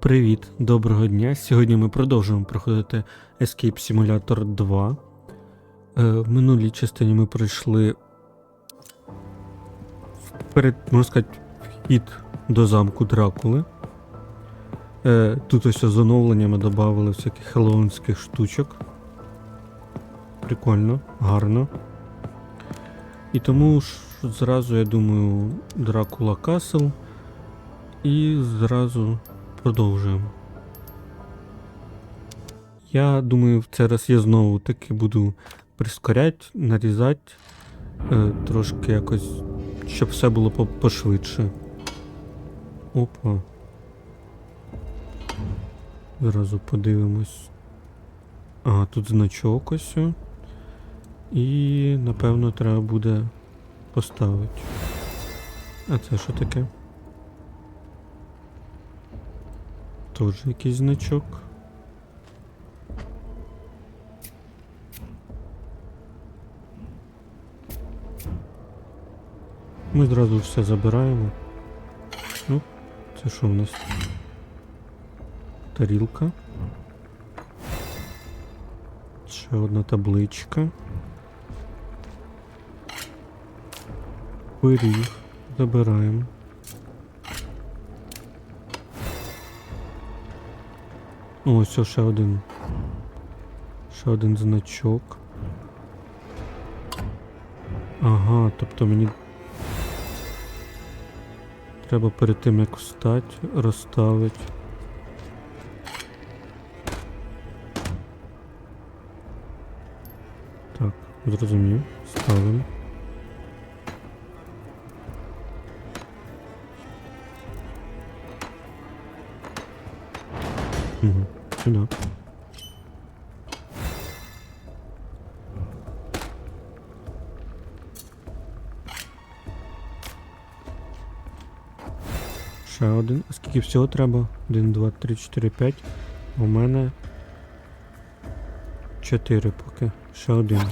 Привіт, доброго дня. Сьогодні ми продовжуємо проходити Escape Simulator 2. Е, в минулій частині ми пройшли перед, можна сказати, вхід до замку Дракули. Е, тут ось з оновленнями додали всяких хеллоуінських штучок. Прикольно, гарно. І тому ж зразу, я думаю, Дракула Касл. І зразу продовжуємо. Я думаю, в цей раз я знову таки буду прискоряти, нарізати, е, трошки якось, щоб все було по- пошвидше. Опа. Зразу подивимось. Ага, тут значок ось. І напевно треба буде поставити. А це що таке? Тоже якийсь значок. Ми зразу все забираємо. Ну, це що в нас? Тарілка. Ще одна табличка. Пиріг. Забираємо. О, Ось ще один. Ще один значок. Ага, тобто мені. Треба перед тим як встати, розставити. Так, зрозумів. Ставимо. Угу. Ще один. Скільки всього треба? 1, 2, 3, 4, 5. У мене 4 поки. Ще один.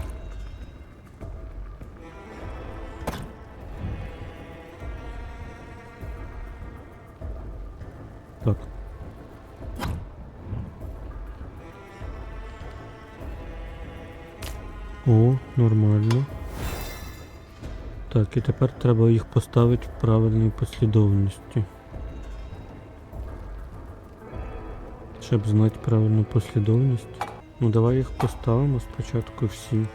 Тепер треба їх поставити в правильній послідовності. Щоб знати правильну послідовність. Ну давай їх поставимо спочатку всі.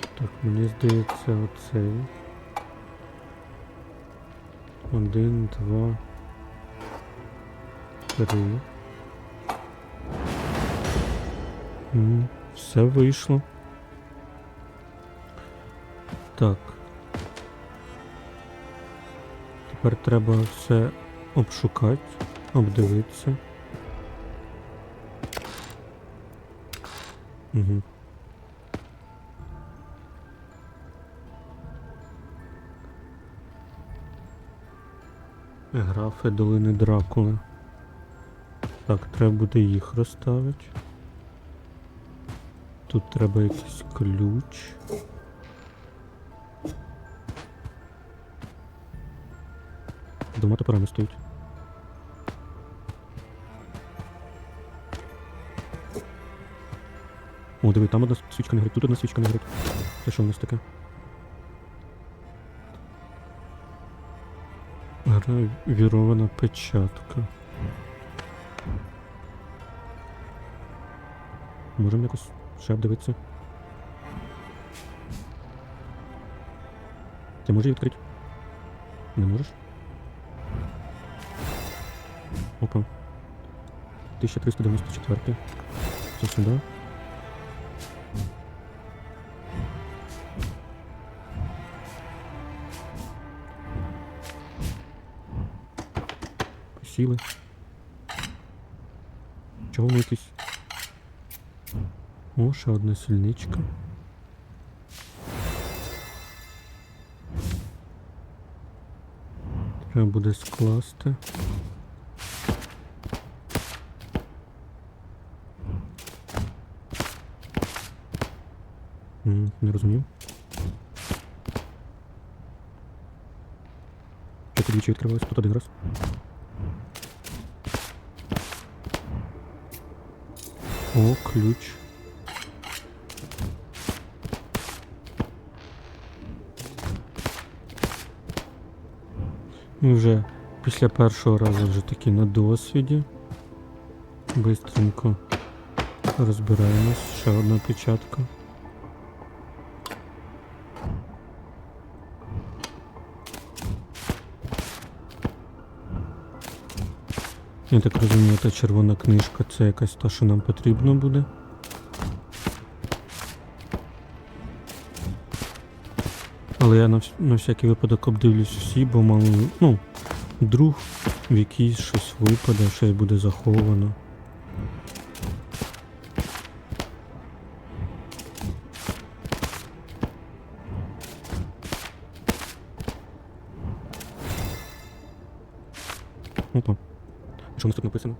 Так, мені здається оцей. Один, два, три. М, Все вийшло. Так. Тепер треба все обшукати, обдивитися. Угу. Графи долини Дракули. Так, треба буде їх розставити. Тут треба якийсь ключ. Дома топорами стоїть. О, диви, там одна свічка не горить, тут одна свічка не горить. Це що в нас таке? Гравірована печатка. Можемо якось ще обдивитися. Ти можеш її відкрити? Не можеш? Опа. 1394. Це сюди. Посіли. Чого вони якісь? О, ще одна сільничка. Треба буде скласти. М, Не розумів. Кстати, двічі відкривалось, тут один раз. О, ключ. Ми вже після першого разу вже таки на досвіді. Бистренько розбираємось. Ще одна печатка. Я так розумію, та червона книжка це якась та, що нам потрібно буде. Але я на, на всякий випадок обдивлюсь всі, бо мало, ну, друг в якийсь щось випаде, щось буде заховано. Опа. Що у нас написано?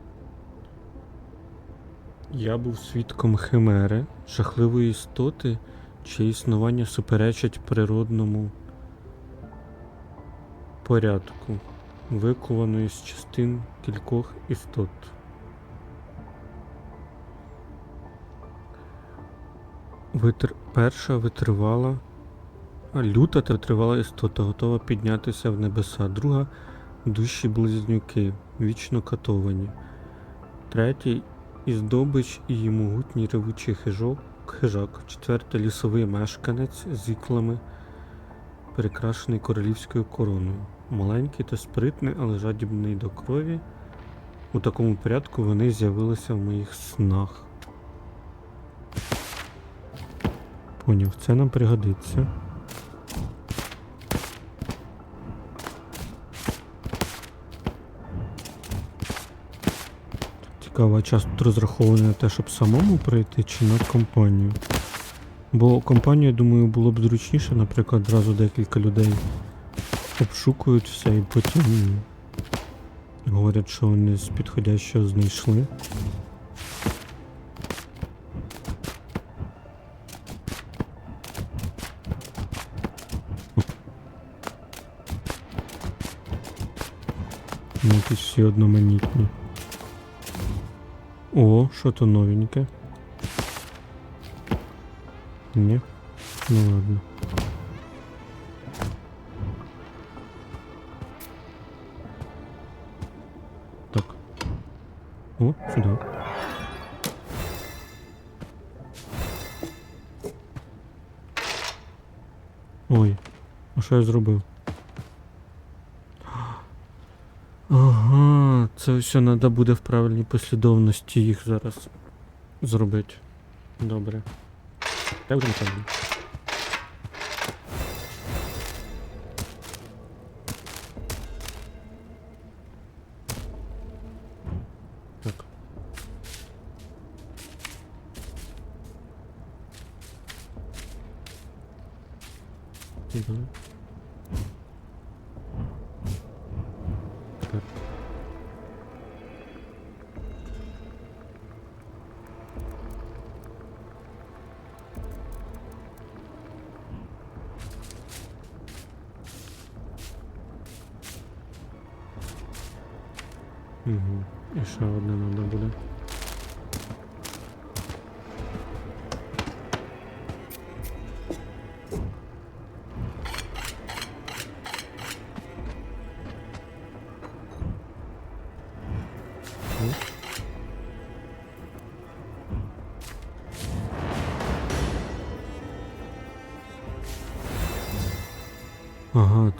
Я був свідком химери, жахливої істоти, чиє існування суперечить природному порядку, викованої з частин кількох істот. Витр... Перша витривала, люта та витривала істота, готова піднятися в небеса. Друга душі близнюки, вічно катовані. Третій і здобич і її могутній ревучий хижок, хижак. Четвертий лісовий мешканець з іклами, перекрашений королівською короною. Маленький та спритний, але жадібний до крові. У такому порядку вони з'явилися в моїх снах. Поняв, це нам пригодиться. Цікаво, а час тут розрахований на те, щоб самому пройти чи на компанію. Бо компанію, думаю, було б зручніше, наприклад, одразу декілька людей обшукують все і потім говорять, що вони з підходящого знайшли. Ну, якісь всі одноманітні. О, що то новеньке? Ні? Ну ладно. Так. О, сюди. Ой, а що я зробив? Це все треба буде в правильній послідовності їх зараз зробити. Добре. Я вже пам'ятаю. Так. Мгм.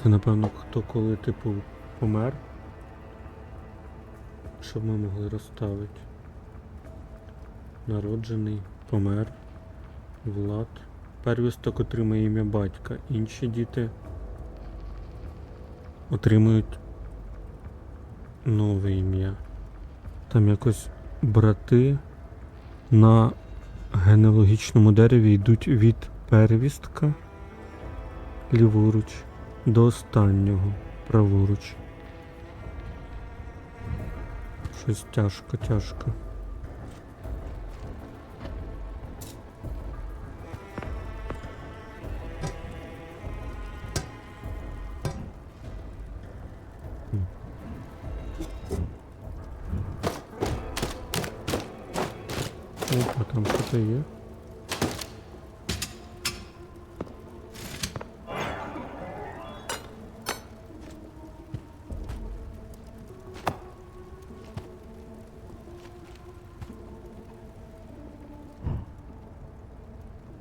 Це напевно хто коли типу помер. Щоб ми могли розставити. Народжений, помер, Влад. Первісток отримує ім'я батька. Інші діти отримують нове ім'я. Там якось брати на генеалогічному дереві йдуть від первістка ліворуч до останнього праворуч. Щось тяжко, тяжко.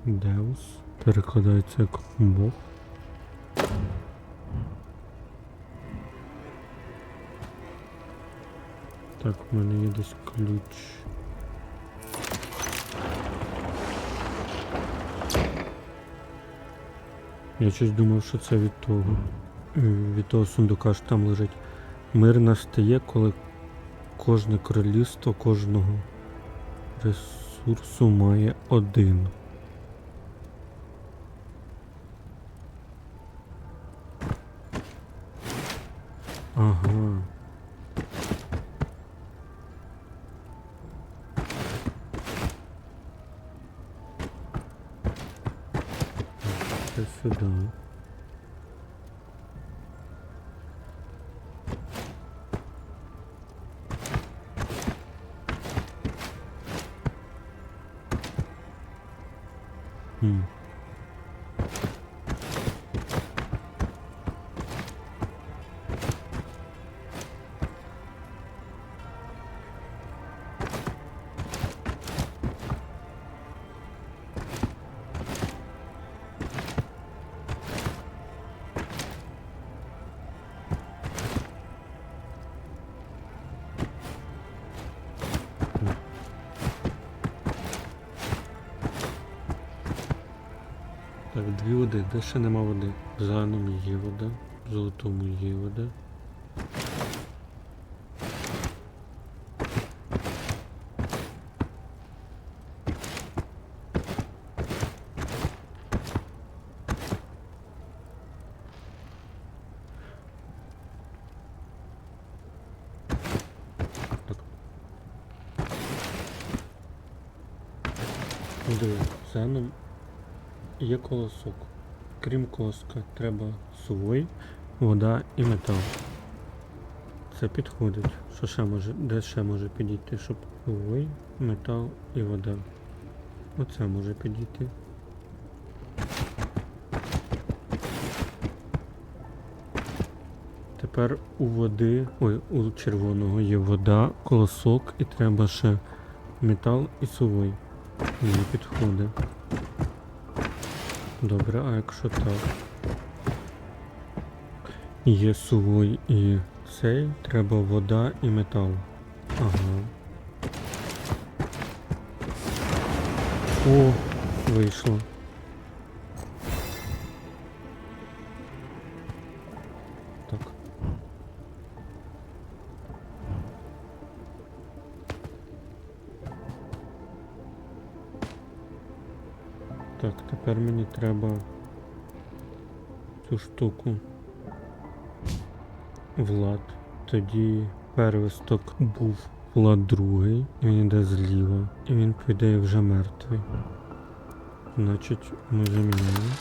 Деус перекладається як Бог. Так, в мене є десь ключ. Я щось думав, що це від того. е, Від того сундука що там лежить. Мир настає, коли кожне королівство кожного ресурсу має один. Це дві води. Де ще нема води? В зеленому є вода, в золотому є вода. Ну, зеленому Є колосок. Крім колоска, треба сувой, вода і метал. Це підходить. Що ще може, де ще може підійти, щоб сувой, метал і вода. Оце може підійти. Тепер у води, ой, у червоного є вода, колосок і треба ще метал і сувой. Мені підходить. Добре, а якщо так? Є сувой і цей, треба вода і метал. Ага. О, вийшло. Тепер мені треба цю штуку. Влад. Тоді первісток був Влад другий, він йде зліва. І він піде вже мертвий. Значить, ми заміняємо.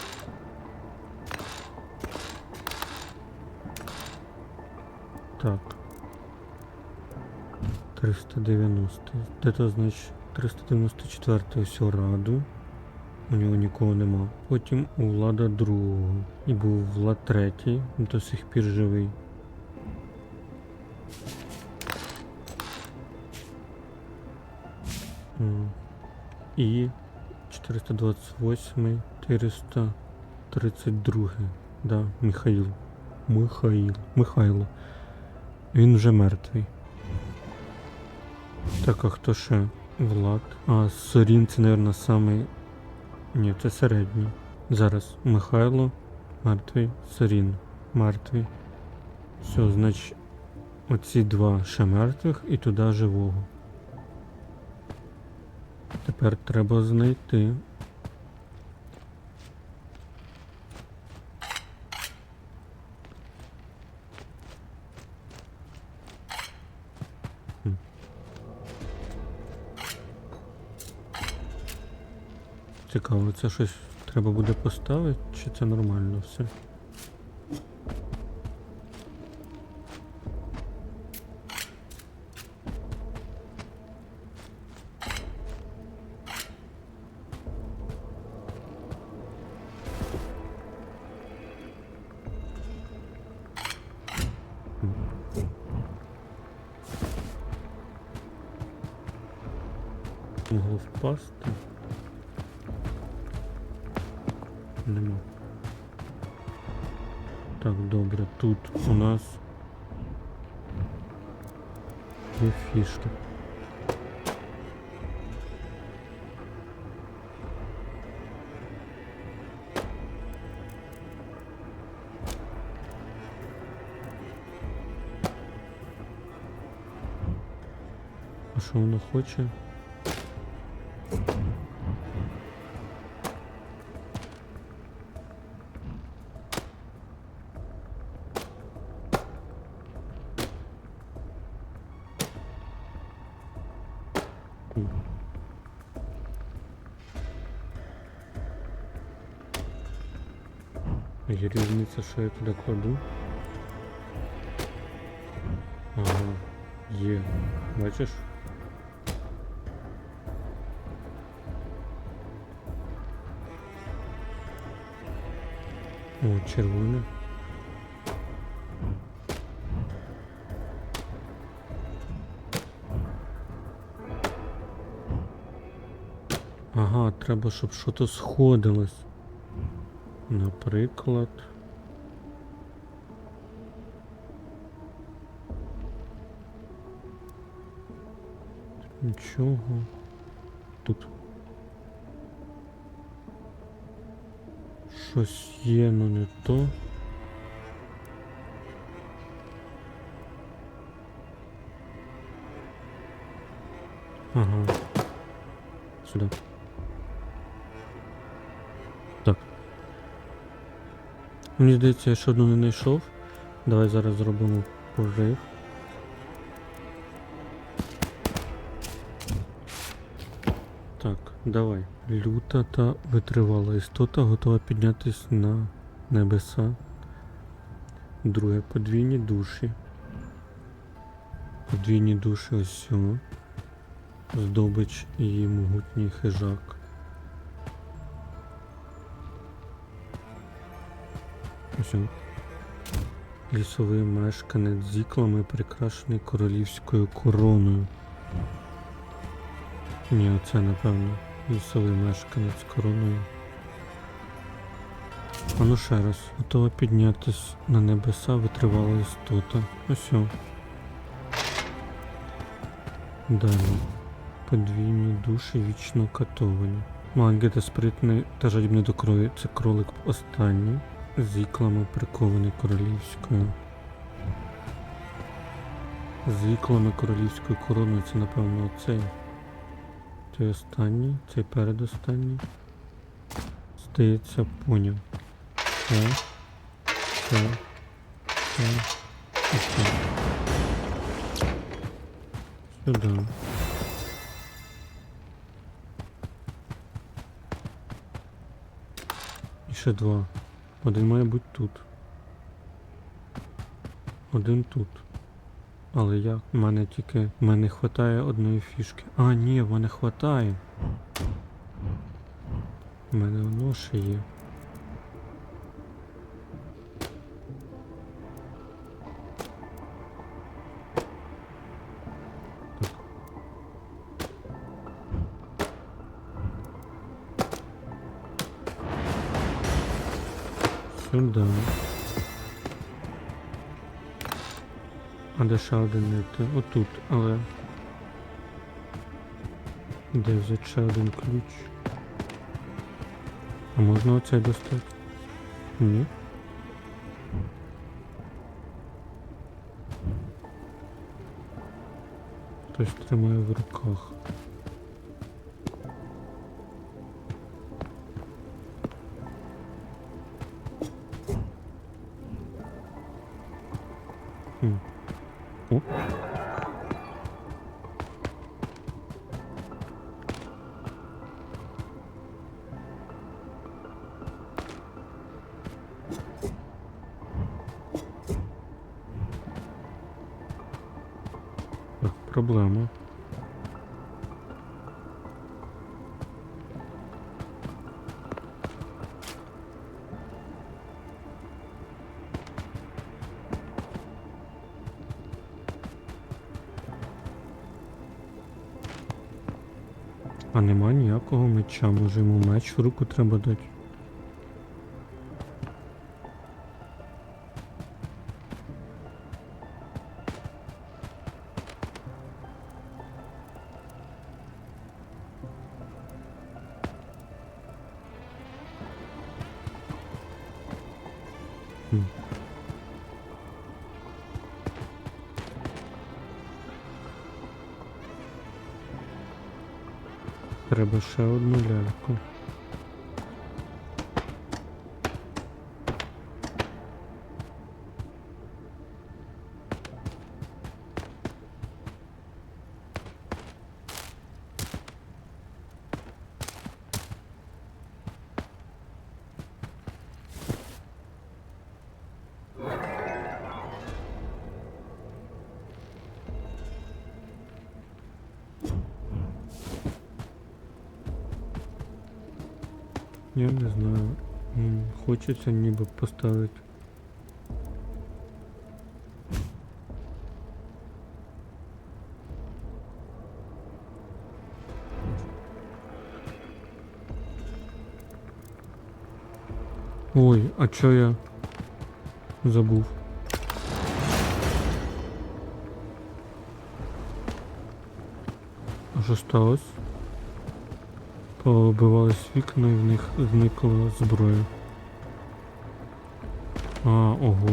Так. 390. Де то значить 394 ось раду. У нього нікого нема. Потім у Влада другого. І був Влад третій, до сих пір живий. І 428, 432. Да, Михаїл. Михаїл. Михайло. Він вже мертвий. Так, а хто ще? Влад. А Сорін це, мабуть, самий ні, це середній. Зараз Михайло, мертвий, Сарін, мертвий. Все, значить, оці два ще мертвих і туди живого. Тепер треба знайти. Цікаво, це щось треба буде поставити, чи це нормально все? хоче? М. Є різниця, що я туди кладу. Ага, є. Бачиш? О, червоне. Ага, треба, щоб щось сходилось. Наприклад. Нічого. Тут. Щось є, ну не то. Ага. Сюди. Так. Мені здається, я ще одну не знайшов. Давай зараз зробимо прорив. Давай. Люта та витривала істота готова піднятись на небеса. Друге подвійні душі. Подвійні душі ось. Здобич і її могутній хижак. Ось. Лісовий мешканець з іклами, прикрашений королівською короною. Ні, оце напевно. Лісовий мешканець короною. Ну ще раз. Готова піднятись на небеса витривала істота. Ось. Далі. Подвійні душі вічно катовані. Маленький та спритний та жадібний до крові. Це кролик останній. З іклами прикований королівською. З іклами королівською короною це напевно оцей. Цей останній, цей передостанній. Здається, поняв. Це. Це. Це. І це. Сюди. І ще два. Один має бути тут. Один тут. Але як? У мене тільки. В мене хватає одної фішки. А, ні, в мене хватає. У мене воно ще є. А де ще один знайти? Отут, але. Де взяти ще один ключ? А можна оцей достати? Ні. Хтось тримає в руках. Проблема. А нема ніякого меча, може йому меч в руку треба дати. Треба ще одну ляльку. Хочеться ніби поставити. Ой, а чо я забув? А що сталося? Повибивались вікна і в них зникла зброя. А, ого.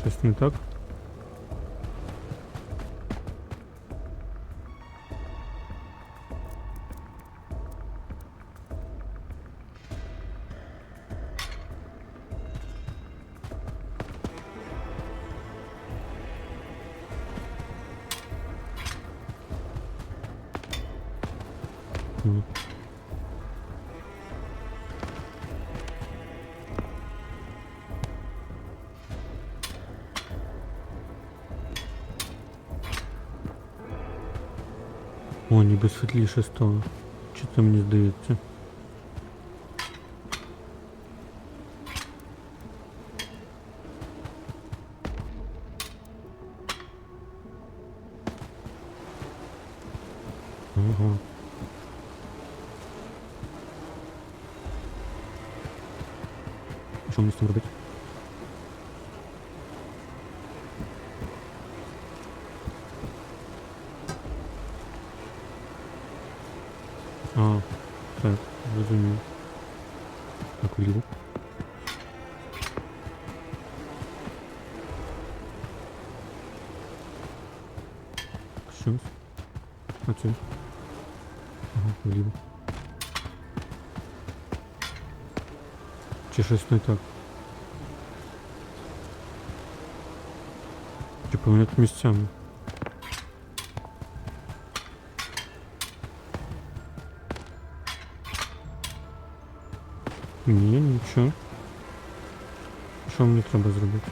Щось не так? Ніби світліше стало. Чи це мені здається? Ага. Що мені з цим робити? не так? Чи поміняти місцями? Ні, нічого. Що мені треба зробити?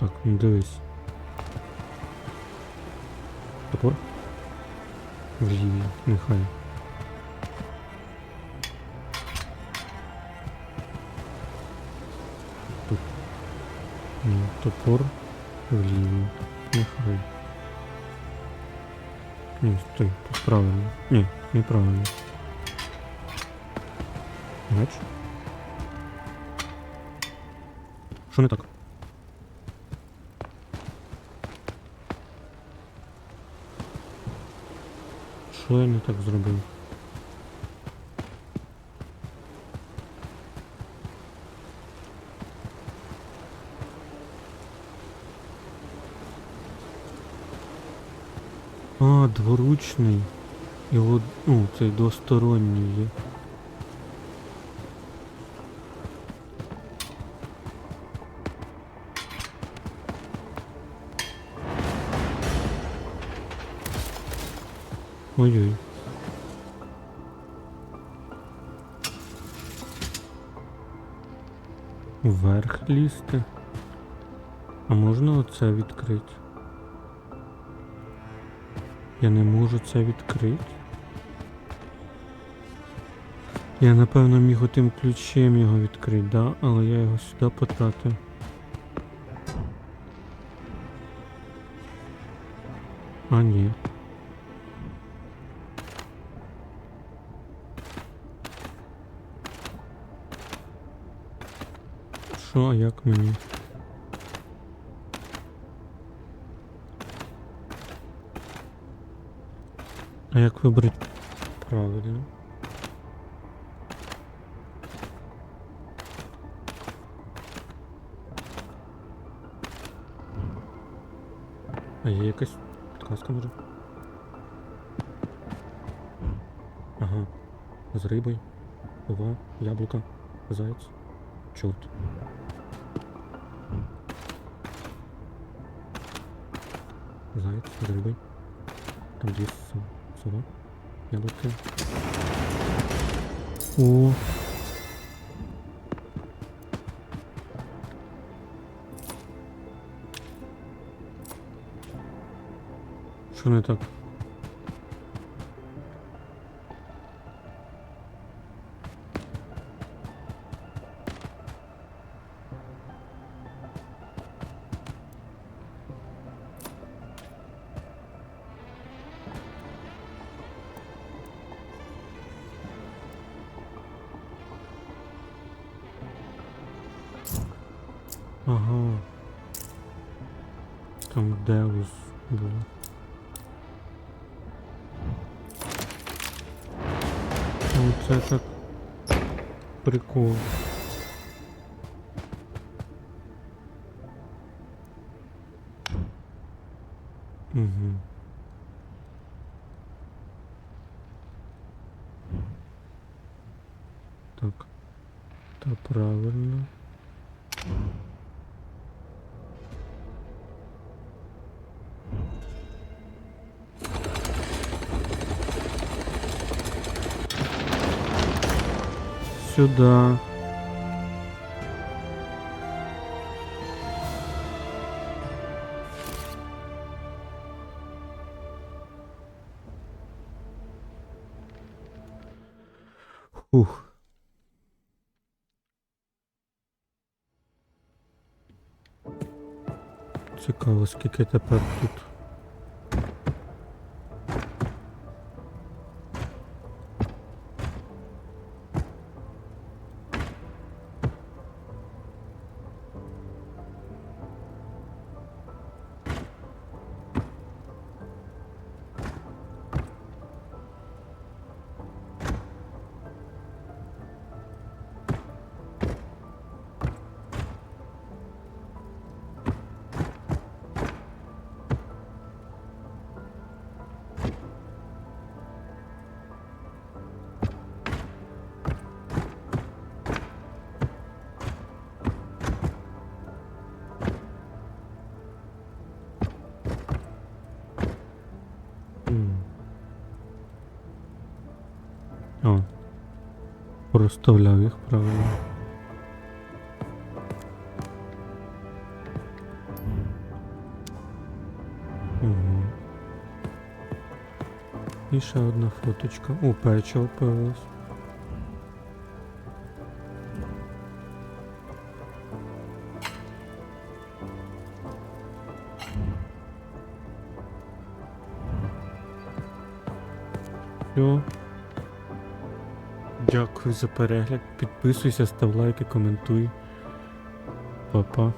Так, ну дивись. Топор? Вліві, нехай. Тут. Ні, топор вліві. Нехай. Ні, стой, тут правильно. Ні, неправильно. Меч? Що не так? Що я не так зробив? А, дворучний. І Його, ну, цей двосторонній є. Ой-ой. Вверх лізти. А можна оце відкрити? Я не можу це відкрити. Я напевно міг отим ключем його відкрити, да? але я його сюди потратив. А ні. Що, як мені? А як вибрати правильно? А є якась підказка може? Ага. З рибою. Ова, яблука, заяць, чорт. Заяць з рибою. Там дві со- сова. Яблуки. О. Що не так? Ага. Там Деус було. Оце так прикол. Угу. Сюда. Ух. Цікаво, скільки тепер тут. Розставляв їх правильно. Угу. І ще одна фоточка. О, печиво появилось. За перегляд. Підписуйся, став лайки, коментуй. Па-па.